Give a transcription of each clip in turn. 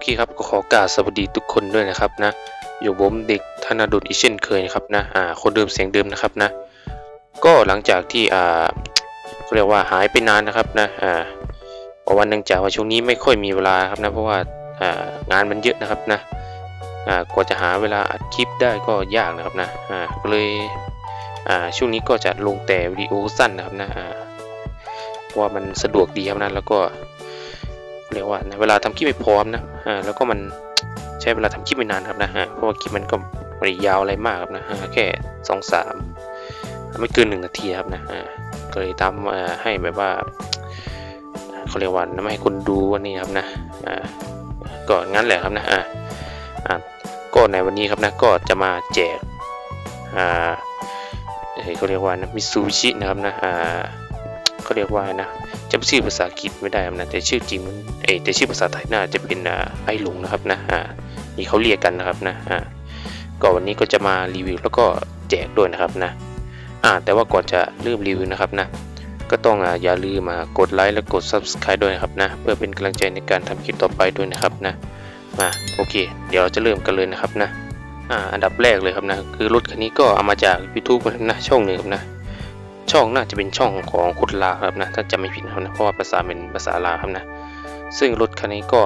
เคครับก็ขอกราบสวัสดีทุกคนด้วยนะครับนะอยู่ผมเด็กธนาดุลอีเช่นเคยนะครับนะอ่าคนเดิมเสียงเดิมนะครับนะ ก็หลังจากที่อ่าเขาเรียกว่าหายไปนานนะครับนะอ่าเพราะว่าเนื่องจากว่าช่วงนี้ไม่ค่อยมีเวลาครับนะเพราะว่าอ่างานมันเยอะนะครับนะอ่ากว่าจะหาเวลาอัดคลิปได้ก็ยากนะครับนะอ่าก็เลยอ่าช่วงนี้ก็จะลงแต่วิดีโอสั้นนะครับนะอ่าว่ามันสะดวกดีครับนะแล้วก็ เรียกว่านะเวลาทำคลิปไม่พร้อมนะอ่าแล้วก็มันใช้เวลาทำคลิปไม่นานครับนะฮะเพราะว่าคลิปมันก็ไม่ได้ยาวอะไรมากครับนะฮะแค่สองสามไม่เกินหนึ่งนาทีครับนะอ่าก็เลยทำอ่าให้แบบว่าเขาเรียกว่าไม่ให้คนดูวันนี้ครับนะอ่าก็งั้นแหละครับนะอ่าอ่าก็ในวันนี้ครับนะก็จะมาแจกอ่าเขาเรียกว่านะมิซูบิชินะครับนะอ่าเขาเรียกว่านะำชื่อภาษาอังกฤษไม่ได้ครับนะแต่ชื่อจริงมันเอแต่ชื่อภาษาไทยน่าจะเป็นไอ้หลงนะครับนะอ่านี่เขาเรียกกันนะครับนะอ่าก็วันนี้ก็จะมารีวิวแล้วก็แจกด้วยนะครับนะอ่าแต่ว่าก่อนจะเริ่มรีวิวนะครับนะก็ต้องอ่าอย่าลืมมากดไลค์และกด subscribe ด้วยนะครับนะเพื่อเป็นกำลังใจในการทำคลิปต่อไปด้วยนะครับนะมาโอเค เดี๋ยวเราจะเริ่มกันเลยนะครับนะอ่าอันดับแรกเลยครับนะคือรถคันนี้ก็เอามาจาก YouTube นะช่องหนึ่งครับนะ ช่องน่าจะเป็นช่องของคุณลาครับนะถ้าจำไม่ผิดนะครับนะเพราะว่าภาษาเป็นภาษาลาครับนะซึ่งรถคันนี้ก็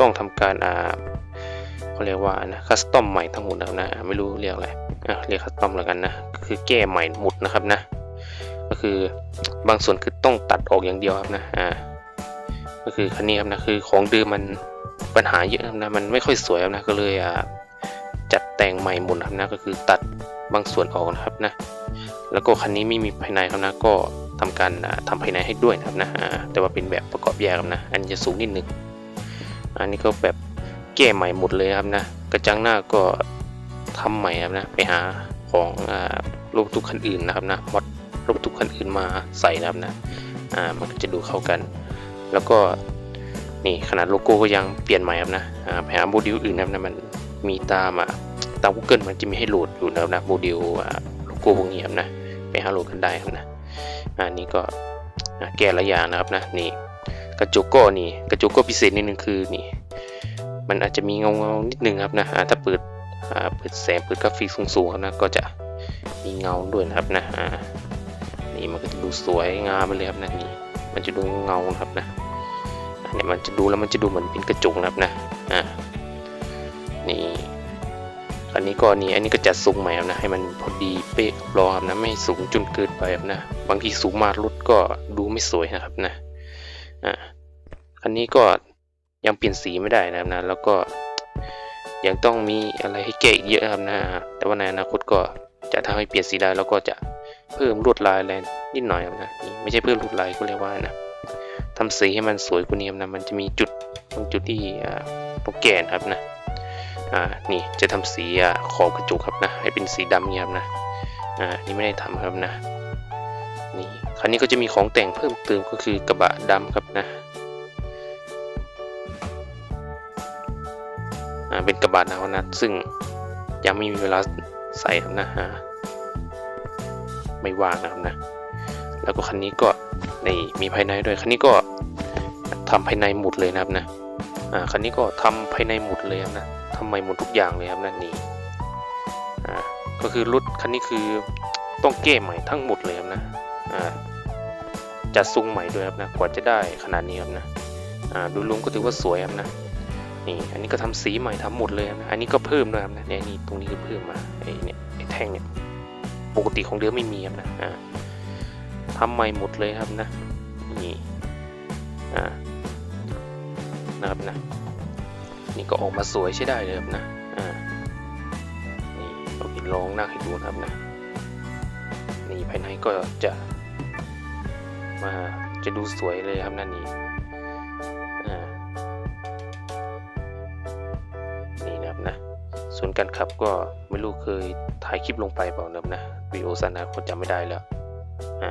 ต้องทำการอ่าเขาเรียกว่านะคัสตอมใหม่ทั้งหมดนะครับนะไม่รู้เรียกอะไรอะเรียกคัสตอมแล้วกันนะคือแก้ใหม่หมดนะครับนะก็คือบางส่วนคือต้องตัดออกอย่างเดียวครับนะอ่าก็คือคันนี้ครับนะคือของเดิมมันปัญหาเยอะครับนะมันไม่ค่อยสวยครับนะก็เลยอ่าจัดแต่งใหม่หมดครับนะก็คือตัดบางส่วนออกนะครับนะ แล้วก็คันนี้ไม่มีภายในครับนะก็ทำการอ่าทำภายในให้ด้วยนะครับนะแต่ว่าเป็นแบบประกอบแยกครับนะ อันจะสูงนิดนึงอันนี้ก็แบบแก้ใหม่หมดเลยครับนะ กระจังหน้าก็ทำใหม่ครับนะ ไปหาของอรถทุกคันอื่นนะครับนะมอดรถบรรทุกคันอื่นมาใส่นะครับนะอ่ามันก็จะดูเข้ากัน แล้วก็นี่ขนาดโลโก้ก็ยังเปลี่ยนใหม่ครับนะอ่าไปหาโมเดลอื่นนะครับนะมันมีตามอะตาม Google มันจะมีให้โหลดอยู่นะครับนะโมเดลอ่า โลโก้พวกนี้ครับนะ ไปหาโหลดกันได้ครับนะอันนี้ก็แก้ลายอย่างนะครับนะนี่กระจกก็นี่กระจกก็พิเศษนิดนึงคือนี่มันอาจจะมีเงาเงานิดนึงครับนะถ้าเปิดเปิดแสงเปิดกราฟิกสูงๆครับนะก็จะมีเงาด้วยนะครับนะนี่มันก็จะดูสวยงามไปเลยครับนะนี่มันจะดูเงาครับนะอันนี้มันจะดูแล้วมันจะดูเหมือนเป็นกระจกนะครับนะอ่า อันนี้ก็นี่อันนี้ก็จัดสูงใหม่ครับนะให้มันพอดีเป๊ะรอครับนะไม่สูงจนเกินไปครับนะบางทีสูงมากรถก็ดูไม่สวยนะครับนะอ่าอันนี้ก็ยังเปลี่ยนสีไม่ได้นะครับนะแล้วก็ยังต้องมีอะไรให้แก้อีกเยอะครับนะแต่ว่าในอนาคตก็จะทำให้เปลี่ยนสีได้แล้วก็จะเพิ่มลวดลายอะไรนิดหน่อยครับนะไม่ใช่เพิ่มลวดลายก็เรียกว่านะทำสีให้มันสวยกว่านี้ครับนะมันจะมีจุดบางจุดที่อ่าต้องแกนะครับนะ อ่านี่จะทำสีอ่าขอบกระจกครับนะให้เป็นสีดำเงียบนะอ่านี่ไม่ได้ทำครับนะนี่คันนี้ก็จะมีของแต่งเพิ่มเติมก็คือกระบะดำครับนะอ่าเป็นกระบะนะครับนะซึ่งยังไม่มีเวลาใส่ครับนะฮะไม่ว่างนะครับนะ แล้วก็คันนี้ก็ในมีภายในด้วยคันนี้ก็ทำภายในหมดเลยนะครับนะ อ่าคันนี้ก็ทำภายในหมดเลยครับนะทำใหม่หมดทุกอย่างเลยครับนั่นนี่อ่าก็คือรถคันนี้คือต้องแก้ใหม่ทั้งหมดเลยครับนะอ่าจัดทรงใหม่ด้วยครับนะกว่าจะได้ขนาดนี้ครับนะอ่าดูลุงก็ถือว่าสวยครับนะนี่อันนี้ก็ทำสีใหม่ทำหมดเลยครับนะอันนี้ก็เพิ่มด้วยครับนะเนี่ยนี่ตรงนี้ก็เพิ่มมาไอ้เนี่ยไอ้แท่งเนี่ยปกติของเดิมไม่มีครับนะอ่าทำใหม่หมดเลยครับนะนี่อ่า นะครับนะนี่ก็ออกมาสวยใช้ได้เลยครับนะอ่านี่เราไปลองนั่งให้ดูนะครับนะนี่ภายในก็จะมาจะดูสวยเลยครับนั่นนี่อ่านี่นะครับนะส่วนการขับก็ไม่รู้เคยถ่ายคลิปลงไปเปล่านะครับนะวิดีโอสั้นนะคนจำไม่ได้แล้วอ่า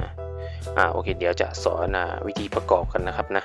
อ่าโอเคเดี๋ยวจะสอนวิธีประกอบกันนะครับนะ